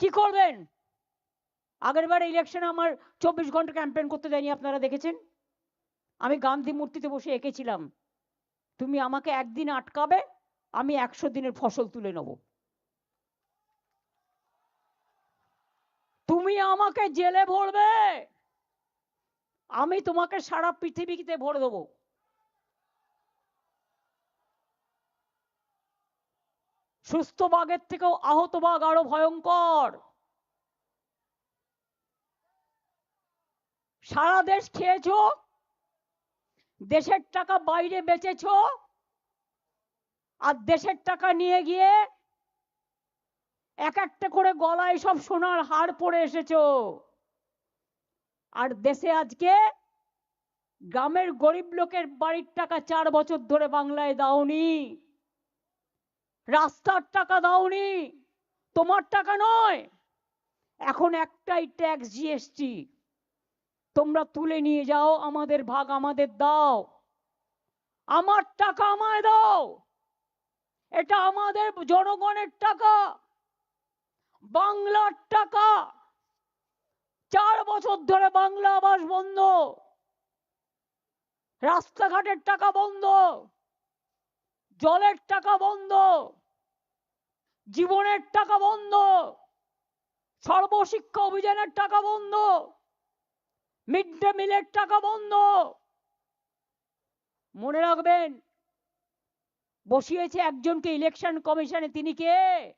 কি করবেন? আগের বার ইলেকশনে আমার চব্বিশ ঘণ্টা ক্যাম্পেন করতে দেয়নি, আপনারা দেখেছেন? আমি গান্ধী মূর্তিতে বসে এঁকেছিলাম তুমি আমাকে একদিন আটকাবে, আমি একশো দিনের ফসল তুলে নেব। তুমি আমাকে জেলে ভরবে! আমি তোমাকে সারা পৃথিবীতে ভরে দেবো। সুস্থ বাঘের থেকেও আহত বাঘ আরও ভয়ঙ্কর। সারা দেশ খেয়েছ? দেশের টাকা বাইরে বেচেছ? আর দেশের টাকা নিয়ে গিয়ে এক একটা করে গলায় সব সোনার হার পরে এসেছ। আর দেশে আজকে গ্রামের গরিব লোকের বাড়ির টাকা চার বছর ধরে বাংলায় দাওনি। রাস্তার টাকা দাওনি, তোমার টাকা নয়। এখন একটাই ট্যাক্স জিএসটি তোমরা তুলে নিয়ে যাও, আমাদের ভাগ আমাদের দাও। আমার টাকা আমায় দাও। এটা আমাদের জনগণের টাকা, বাংলার টাকা। চার বছর ধরে বাংলা আবাস বন্ধ, রাস্তাঘাটের টাকা বন্ধ, জলের টাকা বন্ধ। জীবনের টাকা বন্ধ। সর্বশিক্ষা অভিযানের টাকা বন্ধ। মিড ডে মিলের টাকা বন্ধ। মনে রাখবেন, বসিয়েছে একজনকে ইলেকশন কমিশনে তিনি কে?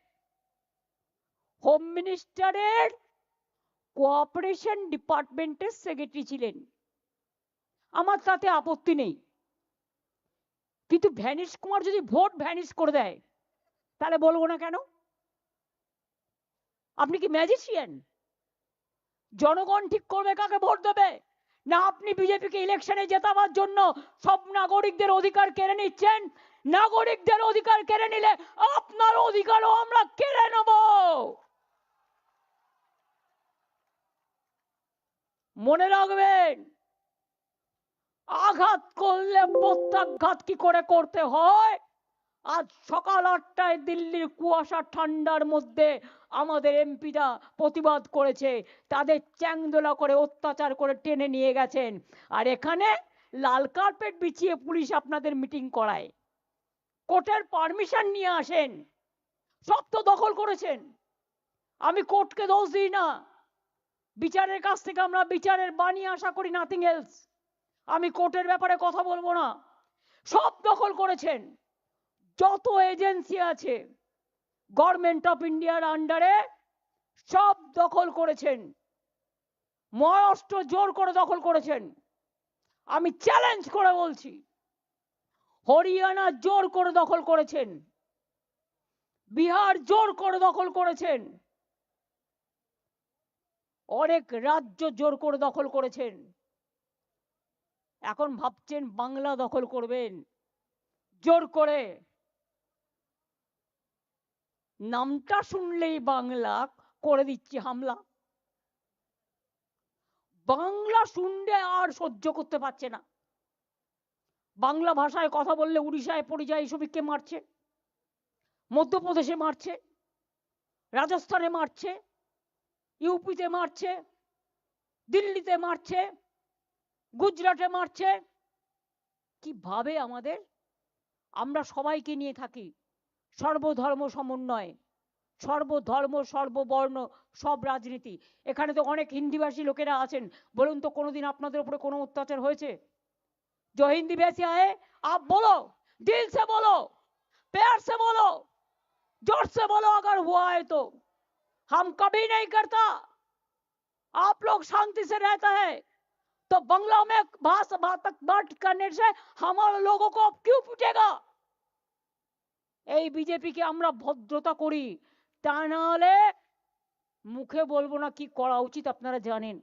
হোম মিনিস্টারের কোঅপারেশন ডিপার্টমেন্টের সেক্রেটারি ছিলেন। আমার তাতে আপত্তি নেই। কিন্তু ভ্যানিশ কুমার যদি ভোট ভ্যানিশ করে দেয় তাহলে বলব না কেন? আপনি কি ম্যাজিশিয়ান জনগণ ঠিক করবে কাকে ভোট দেবে? না আপনি বিজেপিকে ইলেকশনে জেতাবার জন্য সব নাগরিকদের অধিকার কেড়ে নিচ্ছেন? নাগরিকদের অধিকার কেড়ে নিলে আপনার অধিকারও আমরা কেড়ে নেব। মনে রাখবেন, আঘাত করলে প্রত্যাঘাত কি করে করতে হয়? আজ সকাল আটটায় দিল্লির কুয়াশা ঠান্ডার মধ্যে আমাদের এমপিরা প্রতিবাদ করেছে। তাদের চ্যাংদোলা করে অত্যাচার করে টেনে নিয়ে গেছেন। আর এখানে লাল কার্পেট বিছিয়ে পুলিশ আপনাদের মিটিং করায়। কোর্টের পারমিশন নিয়ে আসেন। সব তো দখল করেছেন। আমি কোর্টকে দোষ দিই না। বিচারের কাছ থেকে আমরা বিচারের বাণী আশা করি নাথিং এলস আমি কোর্টের ব্যাপারে কথা বলব না। সব দখল করেছেন। যত এজেন্সি আছে গভর্নমেন্ট অফ ইন্ডিয়ার আন্ডারে সব দখল করেছেন। মহারাষ্ট্র জোর করে দখল করেছেন। আমি চ্যালেঞ্জ করে বলছি, হরিয়ানা জোর করে দখল করেছেন। বিহার জোর করে দখল করেছেন। অনেক রাজ্য জোর করে দখল করেছেন। এখন ভাবছেন বাংলা দখল করবেন। জোর করে। নামটা শুনলেই বাংলা করে দিচ্ছি হামলা। বাংলা শুনলে আর সহ্য করতে পারছে না। বাংলা ভাষায় কথা বললে উড়িষ্যায় পরিযায়ী শ্রমিককে মারছে, মধ্যপ্রদেশে মারছে, রাজস্থানে মারছে, ইউপিতে মারছে, দিল্লিতে মারছে, গুজরাটে মারছে। কীভাবে আমাদের? আমরা সবাইকে নিয়ে থাকি। সর্বধর্ম সমন্বয় সর্বধর্ম সর্ববর্ণ সব রাজনীতি এখানে তো অনেক হিন্দিভাষী লোকেরা আছেন বলুন তো কোনোদিন আপনাদের উপরে কোনো অত্যাচার হয়েছে जो हिंदी वैसे आए आप बोलो दिल से बोलो प्यार से बोलो जोर से बोलो अगर हुआ है तो हम कभी नहीं करता आप लोग शांति से रहता है तो बंगला में भाषा बात बात करने से हमारे लोगों को क्यों पूछेगा এই বিজেপিকে আমরা ভদ্রতা করি, তা নাহলে মুখে বলব না কি করা উচিত আপনারা জানেন।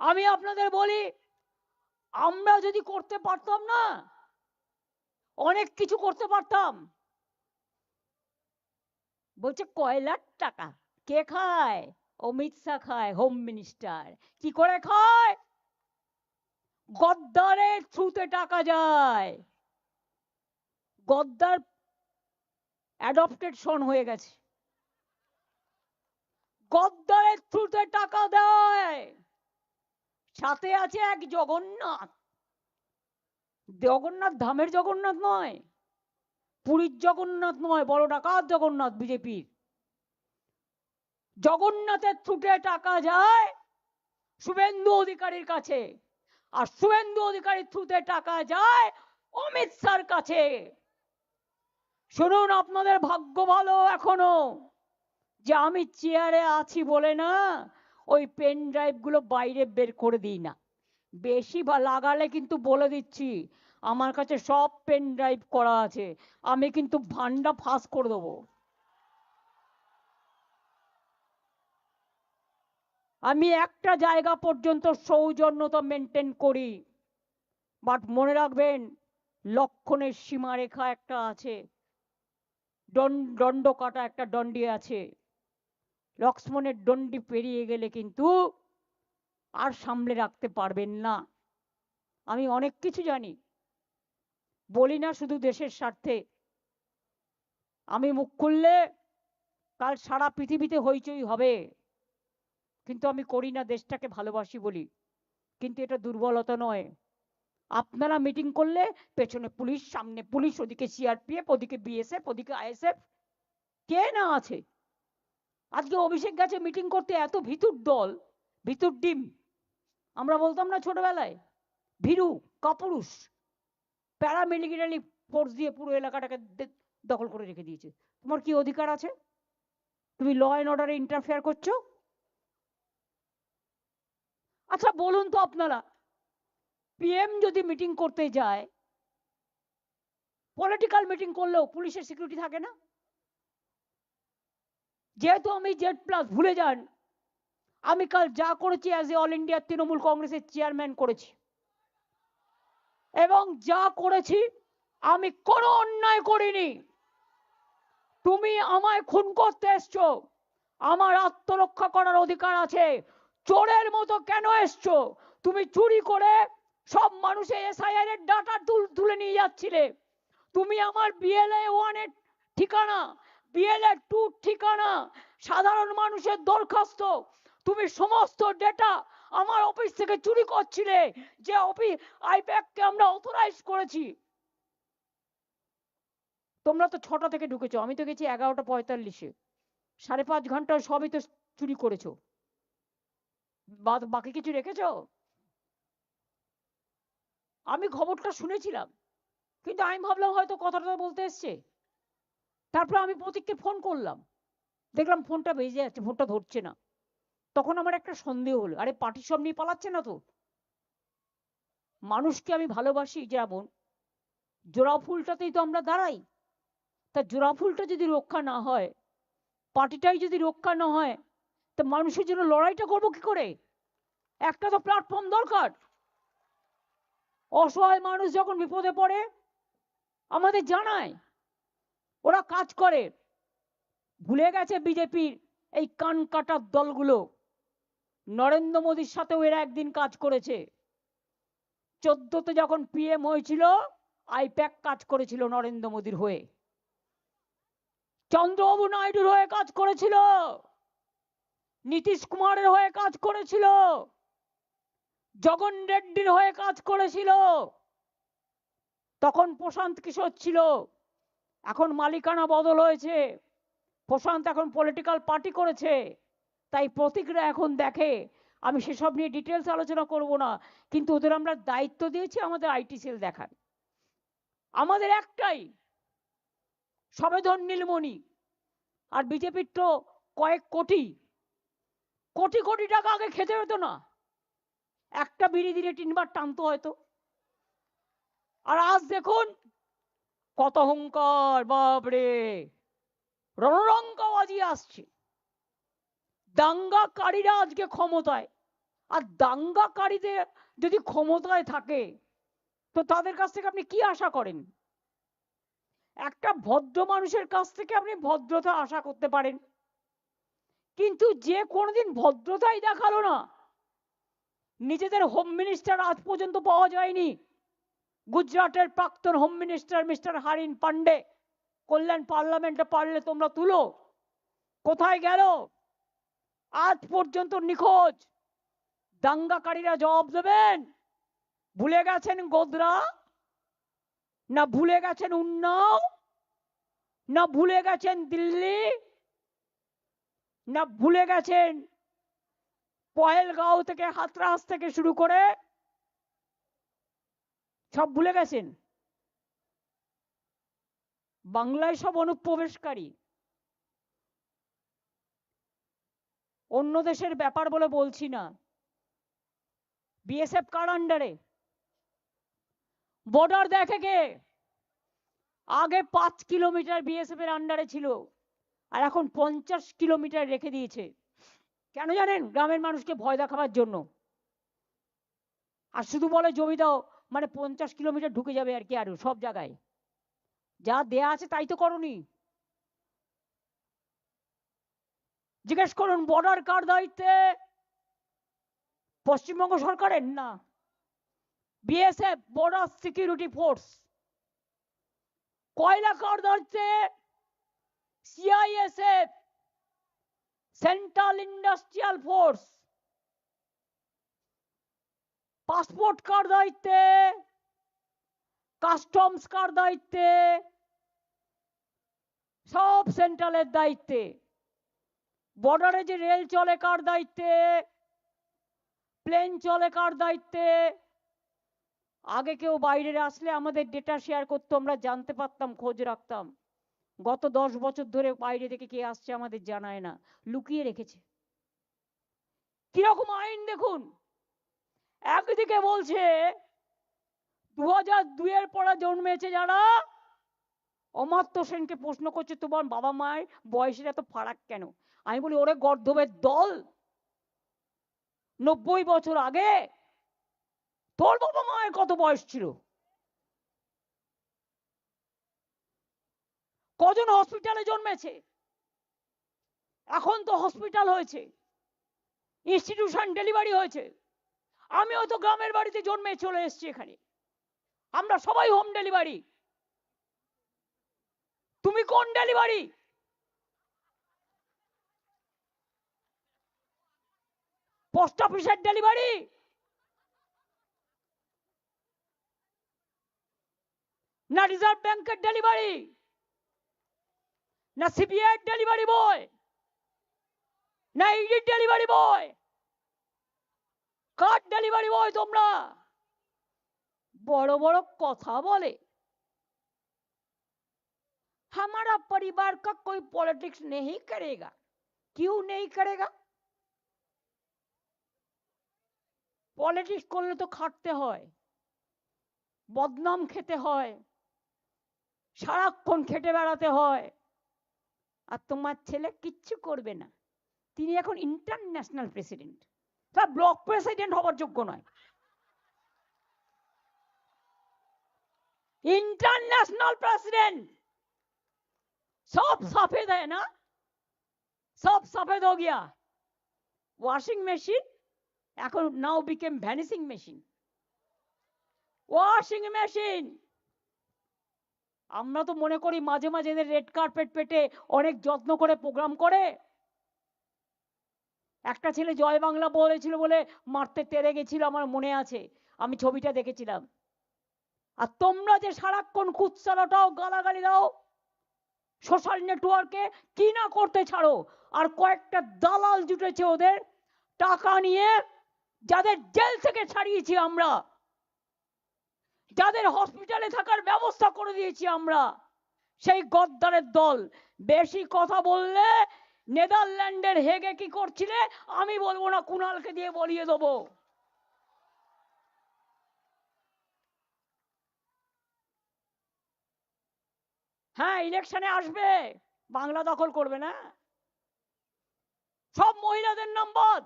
আমি আপনাদের বলি, আমরা যদি করতে পারতাম না, অনেক কিছু করতে পারতাম। বলছে কয়লার টাকা? কে খায়? অমিত শাহ খায় হোম মিনিস্টার কি করে খায়? গদ্দারের থ্রুতে টাকা যায়। গদ্দার অ্যাডপ্টেড সন হয়ে গেছে। গদ্দারের থ্রুতে টাকা দেয়। সাথে আছে এক জগন্নাথ। জগন্নাথ ধামের জগন্নাথ নয়, পুরীর জগন্নাথ নয়, বড় ডাকাত জগন্নাথ বিজেপির। জগন্নাথের থ্রুতে টাকা যায় শুভেন্দু অধিকারীর কাছে। আর শুভেন্দু অধিকারীর থ্রুতে টাকা যায় অমিত শাহর কাছে। শুনুন, আপনাদের ভাগ্য ভালো এখনও। যে আমি চেয়ারে আছি বলে না, ওই পেন ড্রাইভগুলো বাইরে বের করে দিই না। বেশি বা লাগালে কিন্তু বলে দিচ্ছি, আমার কাছে সব পেন ড্রাইভ করা আছে, আমি কিন্তু ভান্ডা ফাঁস করে দেবো। আমি একটা জায়গা পর্যন্ত সৌজন্যতা মেনটেন করি। বাট মনে রাখবেন, লক্ষণের সীমারেখা একটা আছে। দণ্ড কাটা একটা দণ্ডি আছে। লক্ষ্মণের দণ্ডি পেরিয়ে গেলে কিন্তু আর সামলে রাখতে পারবেন না। আমি অনেক কিছু জানি। বলি না শুধু দেশের স্বার্থে। আমি মুখ খুললে কাল সারা পৃথিবীতে হইচই হবে। কিন্তু আমি করি না, দেশটাকে ভালোবাসি বলি। কিন্তু এটা দুর্বলতা নয়। আপনারা মিটিং করলে পেছনে পুলিশ, সামনে পুলিশ, ওদিকে সিআরপিএফ ওদিকে বিএসএফ ওদিকে আইএসএফ কে না আছে? আজকে অভিষেক গেছে মিটিং করতে এত ভিতুর দল, ভিতুর ডিম, আমরা বলতাম না ছোটবেলায়? ভীরু, কাপুরুষ, প্যারামিলিটারি ফোর্স দিয়ে পুরো এলাকাটাকে দখল করে রেখে দিয়েছে। তোমার কি অধিকার আছে? তুমি ল অ্যান্ড অর্ডারে ইন্টারফেয়ার করছ? আচ্ছা বলুন তো আপনারা। পিএম যদি মিটিং করতে যায় পলিটিক্যাল মিটিং করলেও পুলিশের সিকিউরিটি থাকে না? যেহেতু আমি জেড প্লাস ভুলে যান, আমি কাল যা করেছি as a all India Trinamool কংগ্রেসের চেয়ারম্যান করেছি। এবং যা করেছি, আমি কোনো অন্যায় করিনি। তুমি আমায় খুন করতে এসছো। আমার আত্মরক্ষা করার অধিকার আছে। চোরের মতো কেন এসছো? তুমি চুরি করে সব মানুষের এসআইআর এর ডাটা তুলে নিয়ে যাচ্ছিলে। তুমি আমার বিএলএ ওয়ানের ঠিকানা বিএলএ টু ঠিকানা, সাধারণ মানুষের দরখাস্ত, তুমি সমস্ত ডেটা আমার অফিস থেকে চুরি করছিলে, যে অফিস আইপ্যাককে আমরা অথরাইজ করেছি। তোমরা তো ছটা থেকে ঢুকেছো, আমি তো গেছি এগারোটা পঁয়তাল্লিশে। সাড়ে পাঁচ ঘণ্টা সবই তো চুরি করেছ। বাকি কিছু রেখেছো? আমি খবরটা শুনেছিলাম, কিন্তু আমি ভাবলাম হয়তো কথাটা বলতে এসছে। তারপর আমি প্রতীককে ফোন করলাম। দেখলাম ফোনটা বেজে যাচ্ছে ফোনটা ধরছে না। তখন আমার একটা সন্দেহ হলো, আরে পার্টি সব নিয়ে পালাচ্ছে না তো? মানুষকে আমি ভালোবাসি যেমন জোড়া ফুলটাতেই তো আমরা দাঁড়াই। তা জোড়া ফুলটা যদি রক্ষা না হয়, পার্টিটাই যদি রক্ষা না হয় তা মানুষের জন্য লড়াইটা করব কি করে? একটা তো প্ল্যাটফর্ম দরকার। অসহায় মানুষ যখন বিপদে পড়ে, আমাদের জানায়, ওরা কাজ করে। ভুলে গেছে বিজেপির এই কান কাটার দলগুলো। নরেন্দ্র মোদীর সাথেও এরা একদিন কাজ করেছে। চোদ্দতে যখন পিএম হয়েছিল, আইপ্যাক কাজ করেছিল নরেন্দ্র মোদীর হয়ে। চন্দ্রবাবু নাইডুর হয়ে কাজ করেছিল। নীতিশ কুমারের হয়ে কাজ করেছিল। জগন রেড্ডির হয়ে কাজ করেছিল। তখন প্রশান্ত কিশোর ছিল। এখন মালিকানা বদল হয়েছে। প্রশান্ত এখন পলিটিক্যাল পার্টি করেছে। তাই প্রতীকরা এখন দেখে। আমি সেসব নিয়ে ডিটেলস আলোচনা করব না। কিন্তু ওদের আমরা দায়িত্ব দিয়েছি আমাদের আইটি সেল দেখার। আমাদের একটাই সবেধন নীলমণি। আর বিজেপির তো কয়েক কোটি কোটি কোটি টাকা আগে খেতে হতো না। একটা বিড়ি দিলে তিনবার টানতো হয়তো। আর আজ দেখুন, কত অহংকার, বাপরে। রণরঙ্গবাজি আসছে। দাঙ্গাকারীরা আজকে ক্ষমতায়। আর দাঙ্গাকারীদের যদি ক্ষমতায় থাকে, তো তাদের কাছ থেকে আপনি কি আশা করেন? একটা ভদ্র মানুষের কাছ থেকে আপনি ভদ্রতা আশা করতে পারেন। কিন্তু যে কোনোদিন ভদ্রতাই দেখাল না, নিজেদের হোম মিনিস্টার আজ পর্যন্ত পাওয়া যায়নি। গুজরাটের প্রাক্তন home minister mister Haren Pandey, Kalyan পার্লামেন্টে পারলে তোমরা তুলো। কোথায় গেল? আজ পর্যন্ত নিখোঁজ। দাঙ্গাকারীরা জবাব দেবেন, ভুলে গেছেন গোদরা? না ভুলে গেছেন উন্নাও? না ভুলে গেছেন দিল্লি? না ভুলে গেছেন? পয়েলগাঁও থেকে হাতরাস থেকে শুরু করে সব ভুলে গেছেন? বাংলায় সব অনুপ্রবেশকারী। অন্য দেশের ব্যাপার বলে বলছি না। বিএসএফ কার আন্ডারে বর্ডার দেখে কে? আগে পাঁচ কিলোমিটার বিএসএফ এর আন্ডারে ছিল। আর এখন পঞ্চাশ কিলোমিটার রেখে দিয়েছে। কেন জানেন? গ্রামের মানুষকে ভয় দেখাবার জন্য। আর শুধু বলে জমি দাও মানে পঞ্চাশ কিলোমিটার ঢুকে যাবে আর কি আরও সব জায়গায়। যা দেয়া আছে তাই তো করনি। জিজ্ঞেস করুন বর্ডার কার দায়িত্বে? পশ্চিমবঙ্গ সরকারের না? বিএসএফ বর্ডার সিকিউরিটি ফোর্স কয়লা কার দায়িত্বে? CISF central industrial force passport কার দায়িত্বে কাস্টমস কার দায়িত্বে, সব সেন্ট্রালের দায়িত্বে। বর্ডারে যে রেল চলে কার দায়িত্বে? প্লেন চলে কার দায়িত্বে? আগে কেউ বাইরে আসলে আমাদের ডেটা শেয়ার করতো, আমরা জানতে পারতাম, খোঁজ রাখতাম। গত দশ বছর ধরে বাইরে থেকে কে আসছে আমাদের জানায় না, লুকিয়ে রেখেছে। কীরকম আইন দেখুন? একদিকে বলছে দু হাজার দুইয়ের পরে জন্মেছে যারা, অমাত্য সেনকে প্রশ্ন করছে, তোমার বাবা মায়ের বয়সের এত ফারাক কেন? আমি বলি, ওরে গর্ধবের দল, নব্বই বছর আগে তোর বাবা মায়ের কত বয়স ছিল? কজন হসপিটালে জন্মেছে? এখন তো হসপিটাল হয়েছে। ইনস্টিটিউশন ডেলিভারি হয়েছে। আমিও তো গ্রামের বাড়িতে জন্মে চলে এসেছি এখানে। আমরা সবাই হোম ডেলিভারি তুমি কোন ডেলিভারি পোস্ট অফিসের ডেলিভারি না রিজার্ভ ব্যাংকের ডেলিভারি না সিবিআই ডেলিভারি বয় না ইডি ডেলিভারি বয় কার ডেলিভারি বয় তোমরা বড় বড় কথা বলে हमारा परिवार का कोई पॉलिटिक्स नहीं करेगा क्यों नहीं करेगा পলিটিক্স করলে তো খাটতে হয় বদনাম খেতে হয় সারাক্ষণ খেটে বেড়াতে হয় আর তোমার ছেলে কিচ্ছু করবে না তিনি এখন ইন্টারন্যাশনাল প্রেসিডেন্ট তা ব্লক প্রেসিডেন্ট হওয়ার যোগ্য নয় इंटरनेशनल प्रेसिडेंट सब सफेद है ना सब सफेद हो गया ওয়াশিং মেশিন এখন now became vanishing machine washing machine আমরা তো মনে করি মাঝে মাঝে এদের রেড কার্পেট পেটে অনেক যত্ন করে প্রোগ্রাম করে। একটা ছেলে জয় বাংলা বলেছিল বলে মারতে তেরে গেছিল আমার মনে আছে, আমি ছবিটা দেখেছিলাম। আর তোমরা যে সারাক্ষণ কুৎসালাটাও গালাগালি দাও সোশ্যাল নেটওয়ার্কে কি না করতে ছাড়ো, আর কয়েকটা দালাল জুটেছে ওদের, টাকা নিয়ে যাদের জেল থেকে ছাড়িয়েছি আমরা। যাদের হসপিটালে থাকার ব্যবস্থা করে দিয়েছি আমরা, সেই গদ্দারের দল। বেশি কথা বললে নেদারল্যান্ডের হেগে কি করছিলে? আমি বলব না কুনালকে দিয়ে বলিয়ে দেবো। হ্যাঁ ইলেকশনে আসবে। বাংলা দখল করবে না। সব মহিলাদের নাম বাদ।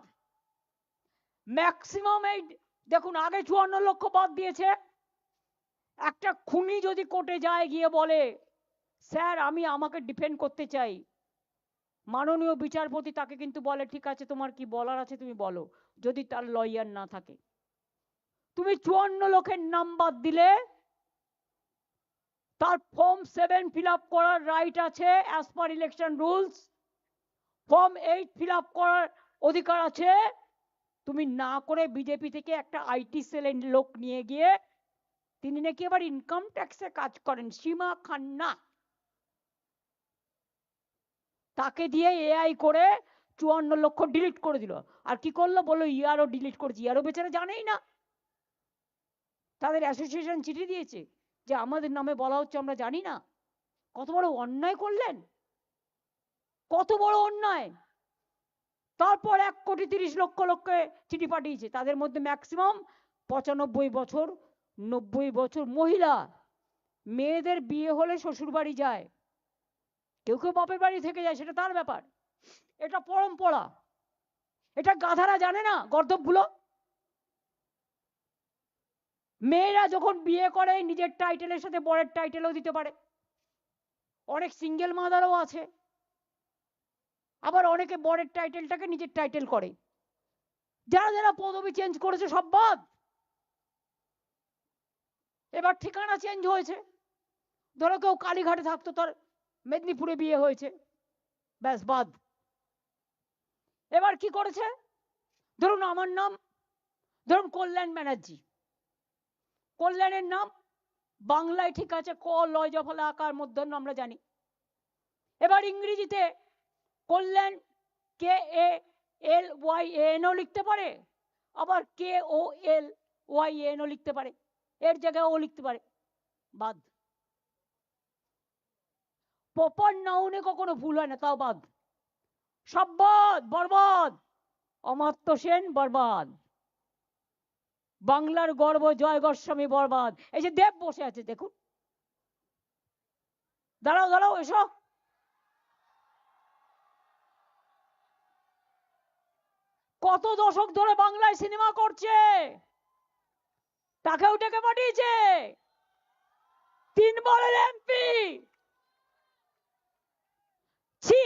ম্যাক্সিমাম এই, দেখুন, আগে চুয়ান্ন লক্ষ বাদ দিয়েছে। একটা খুনি যদি কোর্টে যায় গিয়ে বলে, স্যার, আমি আমাকে ডিফেন্ড করতে চাই। মাননীয় বিচারপতি তাকে কিন্তু বলে, ঠিক আছে, তোমার কি বলার আছে তুমি বলো, যদি তার লয়ার না থাকে। তুমি চুয়ান্ন লোকের নাম দিলে, তার ফর্ম সেভেন ফিল করার রাইট আছে as per election rules form eight fill করার অধিকার আছে। তুমি না করে বিজেপি থেকে একটা আইটি সেলের লোক নিয়ে গিয়ে তিনি নাকি আবার ইনকাম ট্যাক্সে কাজ করেন, সীমা খান্না। তাকে দিয়ে এআই করে চুয়ান্ন লক্ষ ডিলিট করে দিল। আর কি করল? বলল, ইয়ারও ডিলিট করেছি, ইয়ারও বেচারা জানেই না। তাদের অ্যাসোসিয়েশন চিঠি দিয়েছে যে, আমাদের নামে বলা হচ্ছে আমরা জানি না। কত বড় অন্যায় করলেন? কত বড় অন্যায়? তারপর এক কোটি তিরিশ লক্ষ লোককে চিঠি পাঠিয়েছে। তাদের মধ্যে ম্যাক্সিমাম পঁচানব্বই বছর নব্বই বছর মহিলা, মেয়েদের বিয়ে হলে শ্বশুর বাড়ি যায়। কেউ কেউ বাপের বাড়ি থেকে যায়, সেটা তার ব্যাপার। এটা পরম্পরা। এটা গাধারা জানে না গর্দবগুলো মেয়েরা যখন বিয়ে করে, নিজের টাইটেলের সাথে বরের টাইটেলও দিতে পারে। অনেক সিঙ্গেল মাদারও আছে। আবার অনেকে বরের টাইটেলটাকে নিজের টাইটেল করে। যারা যারা পদবি চেঞ্জ করেছে, সব বাদ। এবার ঠিকানা চেঞ্জ হয়েছে। ধরো কেউ কালীঘাটে থাকতো, তার মেদিনীপুরে বিয়ে হয়েছে। ব্যাস, বাদ। এবার কি করেছে? ধরুন আমার নাম, ধরুন কল্যাণ ব্যানার্জি। কল্যাণের নাম বাংলায় ঠিক আছে, ক লয় জফলা আকার মধ্যাহ্ন আমরা জানি। এবার ইংরেজিতে কল্যাণ, কে, এ, এল, ওয়াই এনও লিখতে পারে? আবার কে, ও, এল, ওয়াই এনও লিখতে পারে। এর জায়গায় ও লিখতে পারে। বাদ। প্রপার নাউনে কখনো ভুল হয় না, তাও বাদ। সব বাদ, বরবাদ। অমাত্য সেন, বরবাদ। বাংলার গর্ব, জয় গোস্বামী, বরবাদ। এই যে দেব বসে আছে, দেখুন। দাঁড়াও দাঁড়াও, এসো। কত দশক ধরে বাংলায় সিনেমা করছে। তাকেও ডেকে পাঠিয়েছে। তিনবারের এমপি ছি,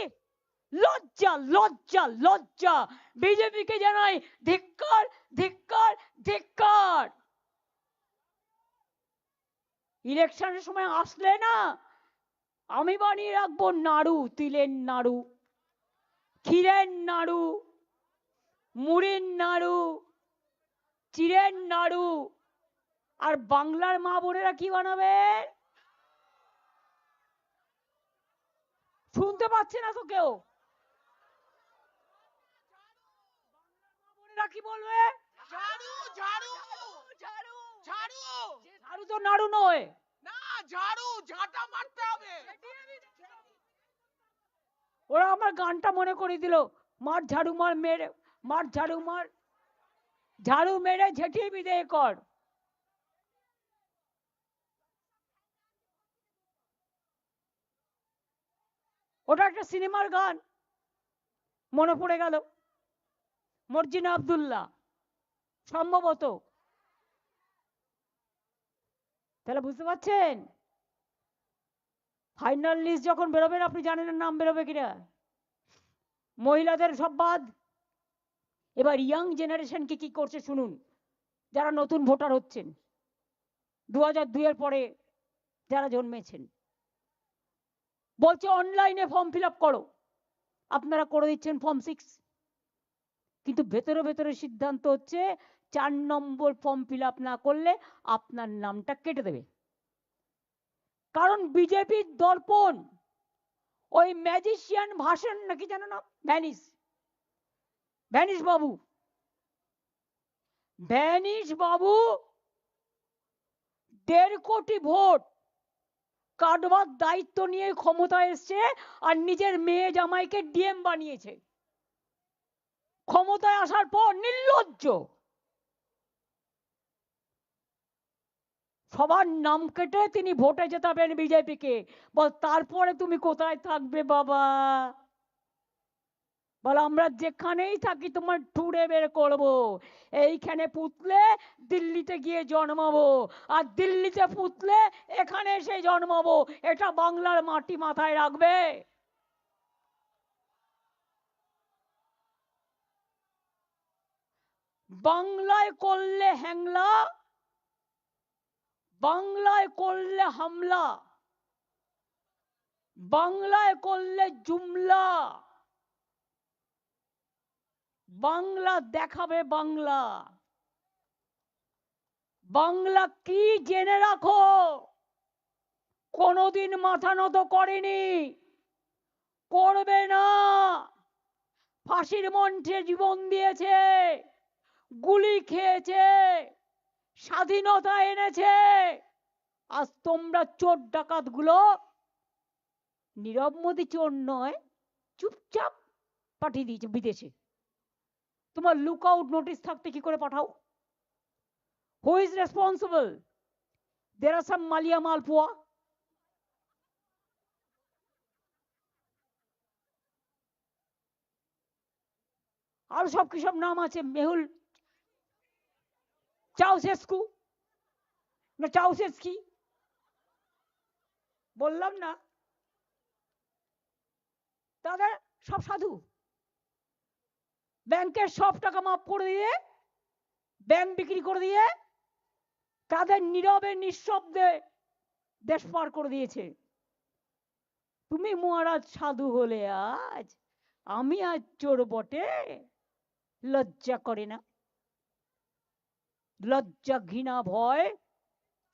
লজ্জা লজ্জা লজ্জা। বিজেপিকে জানাই ধিক্কার ধিক্কার ধিক্কার। ইলেকশনের সময় আসলে না, আমি বানিয়ে রাখব নাড়ু, তিলের নাড়ু, ক্ষীরের নাড়ু, মুড়ির নাড়ু, চিড়ের নাড়ু। আর বাংলার মা বোনেরা কি বানাবে? শুনতে পাচ্ছে না তো কেউ। বোনেরা কি বলবে? ঝাড়ু ঝাড়ু ঝাড়ু ঝাড়ু। ঝাড়ু। তো নাড়ু নয়। না ঝাড়ু ঝাঁটা মারতে হবে। ওরা আমার গানটা মনে করে দিল। মার ঝাড়ু মার মেরে মার ঝাড়ু মার ঝাড়ু মেরে ঝেঁটিয়ে বিদেয় কর। ওটা একটা সিনেমার গান। মনে পড়ে গেল, মর্জিনা আব্দুল্লাহ, সম্ভবত। তাহলে বুঝতে পারছেন? ফাইনাল লিস্ট যখন বেরোবেন, আপনি জানেন নাম বেরোবে কিনা। মহিলাদের সব বাদ। এবার ইয়াং জেনারেশনকে কি করছে শুনুন। যারা নতুন ভোটার হচ্ছেন। দু হাজার দুইয়ের পরে যারা জন্মেছেন। বলছে অনলাইনে ফর্ম ফিল করো। আপনারা করে দিচ্ছেন ফর্ম সিক্স কিন্তু ভেতরে ভেতরে সিদ্ধান্ত হচ্ছে, চার নম্বর ফর্ম ফিল না করলে আপনার নামটা কেটে দেবে। কারণ বিজেপির দর্পণ, ওই ম্যাজিশিয়ান ভাষণ নাকি জানো না ভ্যানিস ভ্যানিস বাবু। ভ্যানিস বাবু, দেড় কোটি ভোট। কাটবার দায়িত্ব নিয়ে ক্ষমতায় এসছে আর নিজের মেয়ে জামাইকে ডিএম বানিয়েছে। ক্ষমতায় আসার পর নির্লজ্জ। সবার নাম কেটে তিনি ভোটে জেতাবেন বিজেপিকে। বল, তারপরে তুমি কোথায় থাকবে বাবা? বল, আমরা যেখানেই থাকি তোমার টুরে বের করব। এইখানে পুতলে দিল্লিতে গিয়ে জন্মাবো আর দিল্লিতে পুতলে এখানে এসে জন্মাবো। এটা বাংলার মাটি মাথায় রাখবে। বাংলায় করলে হ্যাংলা, বাংলায় করলে হামলা, বাংলায় করলে জুমলা। বাংলা দেখাবে বাংলা। বাংলা কি জেনে রাখো? কোনোদিন মাথা নত করেনি। করবে না। ফাঁসির মঞ্চে জীবন দিয়েছে, গুলি খেয়েছে, স্বাধীনতা এনেছে। আজ তোমরা চোর ডাকাতগুলো নীরব মোদী চোর নয়, চুপচাপ পাঠিয়ে দিয়েছে বিদেশে। তোমার লুক আউট নোটিস থাকতে কি করে পাঠাও? হু ইজ রেসপন্সিবল দের আর সাম মালিয়া মালপোয়া আরও সব কি সব নাম আছে? মেহুল চাউসেস্কু। না, চাউসেস্কি। বললাম না। তাদের সব সাধু। ব্যাংকের সব টাকা মাফ করে দিয়ে, ব্যাংক বিক্রি করে দিয়ে, তাদের নীরবে, নিঃশব্দে দেশ পার করে দিয়েছে। তুমি মহারাজ সাধু হলে আজ, আমি আজ চোর বটে, লজ্জা করে না। লজ্জা, ঘৃণা, ভয়,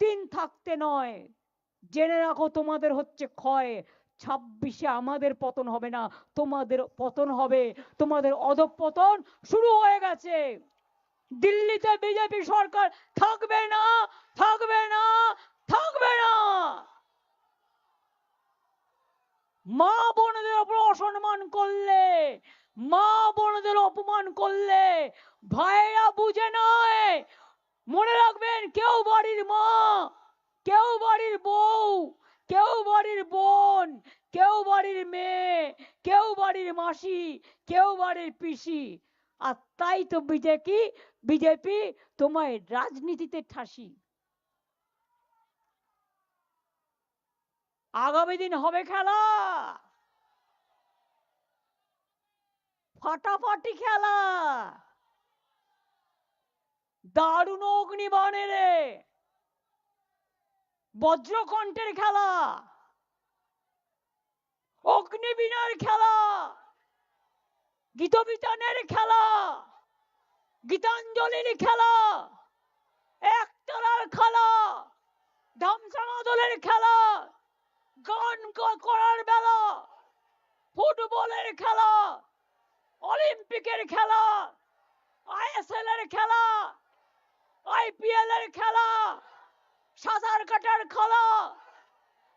তিন থাকতে নয়, জেনে রাখো তোমাদের হচ্ছে ক্ষয়। ছাব্বিশে আমাদের পতন হবে না, তোমাদের পতন হবে। তোমাদের অধঃপতন শুরু হয়ে গেছে। দিল্লিতে বিজেপি সরকার থাকবে না থাকবে না থাকবে না। মা বোনদের ওপর অসম্মান করলে, মা বোনদের অপমান করলে ভাইরা বুঝে নয়। মনে রাখবেন, কেউ বাড়ির মা, কেউ বাড়ির বউ কেউ বাড়ির বোন, কেউ বাড়ির মেয়ে, কেউ বাড়ির মাসি, কেউ বাড়ির পিসি। আর তাই তো বিজেপি বিজেপি তোমায় রাজনীতিতে ঠাসি। আগামী দিন হবে খেলা। ফাটাফাটি খেলা। দারুণ অগ্নিবাণে রে। বজ্রকণ্ঠের খেলা, অগ্নিবীণার খেলা, গীতবিতানের খেলা, গীতাঞ্জলির খেলা, একতলার খেলা ধামসামাদলের খেলা, গান করার বেলা, ফুটবলের খেলা, অলিম্পিকের খেলা আইএসএল এর খেলা আইপিএল এর খেলা সাঁতার কাটার খেলা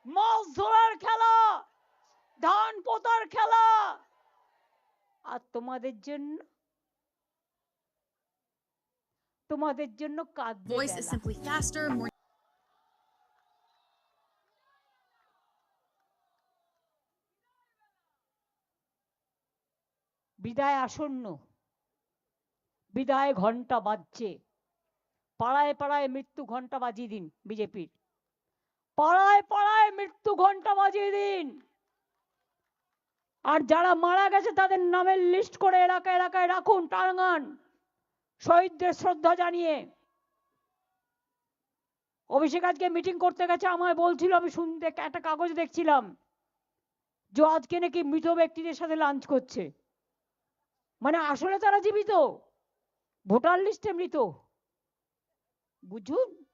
মাছ ধরার খেলা ধান পোতার খেলা। আর তোমাদের জন্য তোমাদের জন্য Voice is simply faster, more বিদায় আসন্ন বিদায় ঘণ্টা বাজছে। পাড়ায় পাড়ায় মৃত্যু ঘণ্টা বাজিয়ে দিন বিজেপির। পাড়ায় পাড়ায় মৃত্যু ঘণ্টা বাজিয়ে দিন। আর যারা মারা গেছে তাদের নামের লিস্ট করে এলাকা এলাকায় রাখুন টাঙ্গান শহীদদের শ্রদ্ধা জানিয়ে। অভিষেক আজকে মিটিং করতে গেছে, আমায় বলছিল, আমি শুনতে একটা কাগজ দেখছিলাম। যে আজকে নাকি মৃত ব্যক্তিদের সাথে লাঞ্চ করছে। মানে আসলে তারা জীবিত। ভোটার লিস্টে মৃত। বুঝুন?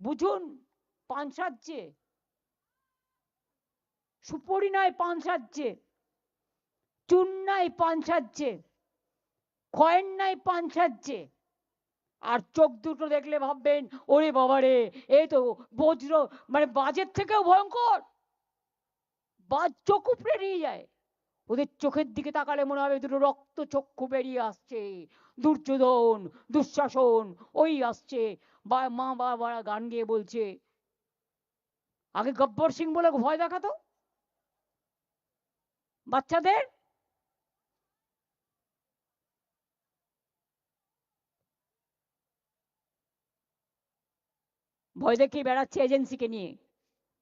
বুঝুন, পান সাজছে। সুপরি নয় পান সাজছে। চুন নাই পান সাজছে। খয়েন নাই পান সাজছে। আর চোখ দুটো দেখলে ভাববেন, ওরে বাবারে, এ তো বজ্র মানে বাজের থেকেও ভয়ঙ্কর। বাজ চোখ উপড়ে নিয়ে যায়। ওদের চোখের দিকে তাকালে মনে হবে দুটো রক্ত চক্ষু বেরিয়ে আসছে। দুর্যোধন, দুঃশাসন, ওই আসছে। বা মা বাবারা গান গেয়ে বলছে, আগে গব্বর সিং বলে ভয় দেখাতো? বাচ্চাদের? ভয় দেখিয়ে বেড়াচ্ছে এজেন্সিকে নিয়ে।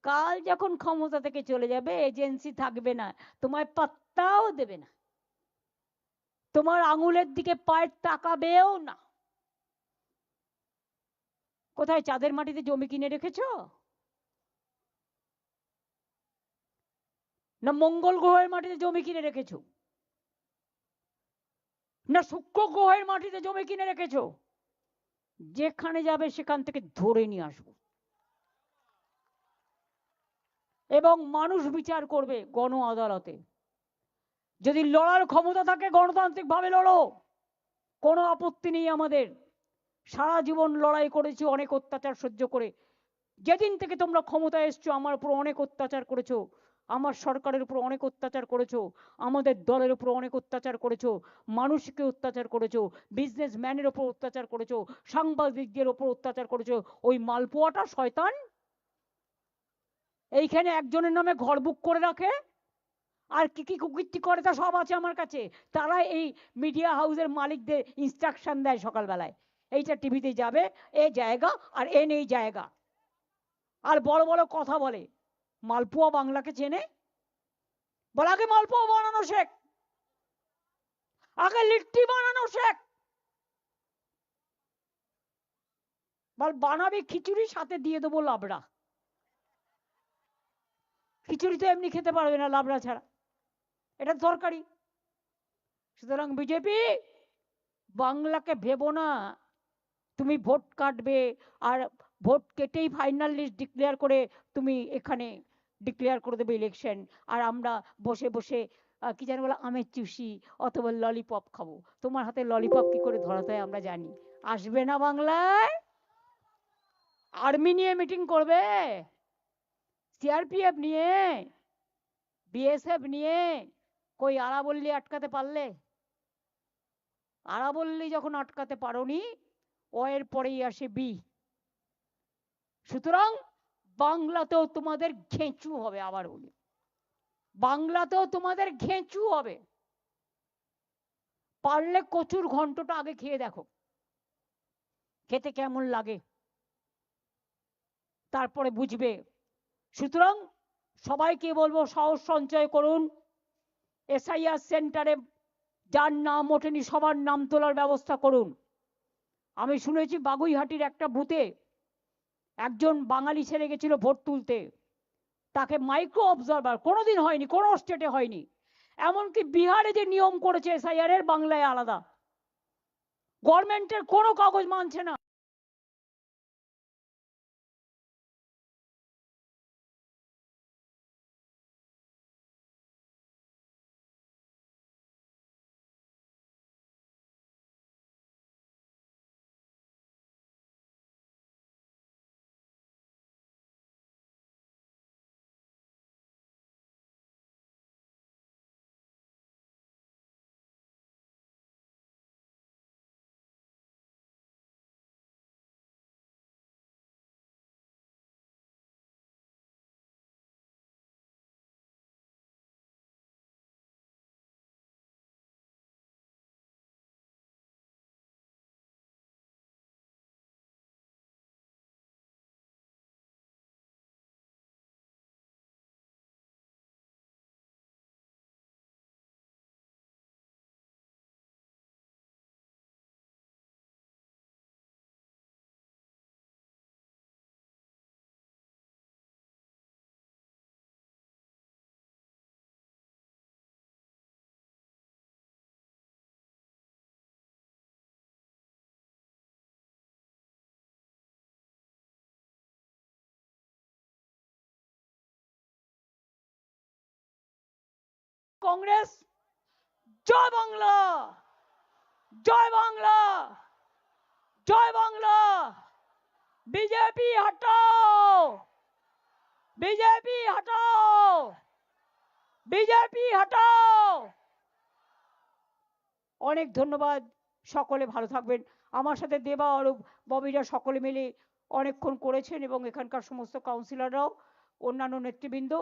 কাল যখন ক্ষমতা থেকে চলে যাবে, এজেন্সি থাকবে না। তোমায় পাত্তাও দেবে না। তোমার আঙুলের দিকে পায়ের তাকাবেও না। কোথায় চাঁদের মাটিতে জমি কিনে রেখেছো? না মঙ্গল গ্রহের মাটিতে জমি কিনে রেখেছো? না শুক্র গ্রহের মাটিতে জমি কিনে রেখেছো? যেখানে যাবে সেখান থেকে ধরে নিয়ে আসব। এবং মানুষ বিচার করবে গণ আদালতে। যদি লড়ার ক্ষমতা থাকে গণতান্ত্রিক ভাবে লড়ো। কোনো আপত্তি নেই আমাদের। সারা জীবন লড়াই করেছি, অনেক অত্যাচার সহ্য করে। যেদিন থেকে তোমরা ক্ষমতায় এসছো, আমার উপর অনেক অত্যাচার করেছ। আমার সরকারের উপর অনেক অত্যাচার করেছ। আমাদের দলের উপর অনেক অত্যাচার করেছ। মানুষকে অত্যাচার করেছ। বিজনেসম্যানের উপর অত্যাচার করেছ। সাংবাদিকদের উপর অত্যাচার করেছ। ওই মালপোয়াটা, শয়তান? এইখানে একজনের নামে ঘর বুক করে রাখে। আর কি কি কুকীর্তি করে তা সব আছে আমার কাছে। তারা এই মিডিয়া হাউসের মালিকদের ইনস্ট্রাকশন দেয় সকালবেলায়। এইটা টিভিতে যাবে, এ জায়গা আর এ নেই জায়গা। আর বড় বড় কথা বলে। মালপোয়া বাংলাকে চেনে? বলে, আগে মালপোয়া বানানো শেখ। আগে লিট্টি বানানো শেখ। বল, বানাবি খিচুড়ি সাথে দিয়ে দেবো লাবড়া। খিচুড়ি তো এমনি খেতে পারবে না, লাবড়া ছাড়া। এটা দরকারি। সুতরাং বিজেপি, বাংলাকে ভেবো না। তুমি ভোট কাটবে আর ভোট কেটেই ফাইনাল লিস্ট ডিক্লেয়ার করে তুমি এখানে ডিক্লেয়ার করে দেবে ইলেকশন আর আমরা বসে বসে কি জানি বলে, আমের চুষি অথবা ললিপপ খাব। তোমার হাতে ললিপপ কি করে ধরাতে হয় আমরা জানি। আসবে না বাংলায়? আর্মি নিয়ে মিটিং করবে? সিআরপিএফ নিয়ে? বিএসএফ নিয়ে? কই আরাবল্লী আটকাতে পারলে? আরাবল্লী যখন আটকাতে পারোনি ও এর পরেই আসে বি। সুতরাং বাংলাতেও তোমাদের ঘেঁচু হবে আবার বলি। বাংলাতেও তোমাদের ঘেঁচু হবে। পারলে কচুর ঘন্টটা আগে খেয়ে দেখো। খেতে কেমন লাগে? তারপরে বুঝবে। সুতরাং সবাইকে বলব সাহস সঞ্চয় করুন। এসআইআর সেন্টারে যার নাম ওঠেনি, সবার নাম তোলার ব্যবস্থা করুন। আমি শুনেছি বাগুইহাটির একটা বুথে একজন বাঙালি ছেলে গেছিল ভোট তুলতে। তাকে মাইক্রো অবজারভার কোনোদিন হয়নি, কোনো স্টেটে হয়নি। এমনকি বিহারে যে নিয়ম করেছে এসআইআর এর, বাংলায় আলাদা। গভর্নমেন্টের কোনো কাগজ মানছে না। কংগ্রেস, জয় বাংলা জয় বাংলা জয় বাংলা। বিজেপি হটাও বিজেপি হটাও বিজেপি হটাও। অনেক ধন্যবাদ, সকলে ভালো থাকবেন। আমার সাথে দেবা, অরূপ, ববিরা সকলে মিলে অনেকক্ষণ করেছেন এবং এখানকার সমস্ত কাউন্সিলররাও অন্যান্য নেতৃবৃন্দ।